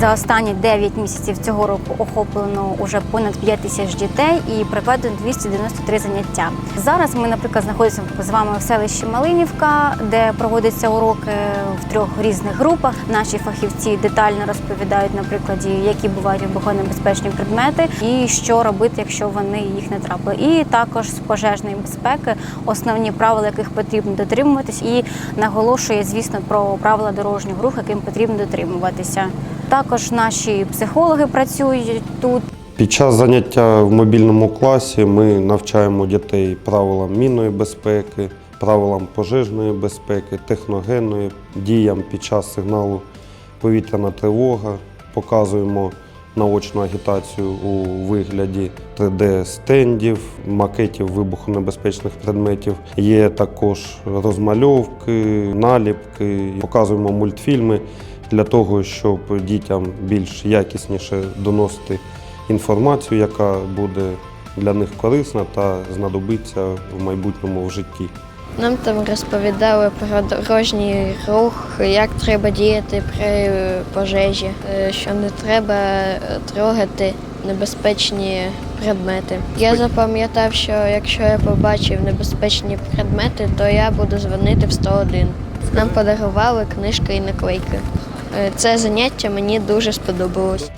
За останні 9 місяців цього року охоплено уже понад 5 тисяч дітей і проведено 293 заняття. Зараз ми, наприклад, знаходимося з вами в селищі Малинівка, де проводяться уроки в трьох різних групах. Наші фахівці детально розповідають на прикладі, які бувають вибухонебезпечні предмети, і що робити, якщо вони їх не трапили. І також з пожежної безпеки, основні правила, яких потрібно дотримуватись, і наголошує, звісно, про правила дорожнього руху, яким потрібно дотримуватися. Також наші психологи працюють тут. Під час заняття в мобільному класі ми навчаємо дітей правилам мінної безпеки, правилам пожежної безпеки, техногенної, діям під час сигналу повітряна тривога. Показуємо наочну агітацію у вигляді 3D-стендів, макетів вибухонебезпечних предметів. Є також розмальовки, наліпки, показуємо мультфільми для того, щоб дітям більш якісніше доносити інформацію, яка буде для них корисна та знадобиться в майбутньому в житті. Нам там розповідали про дорожній рух, як треба діяти при пожежі, е, що не треба е, трогати небезпечні предмети. Я запам'ятав, що якщо я побачив небезпечні предмети, то я буду дзвонити в 101. Нам подарували книжки і наклейки. Е, Це заняття мені дуже сподобалось.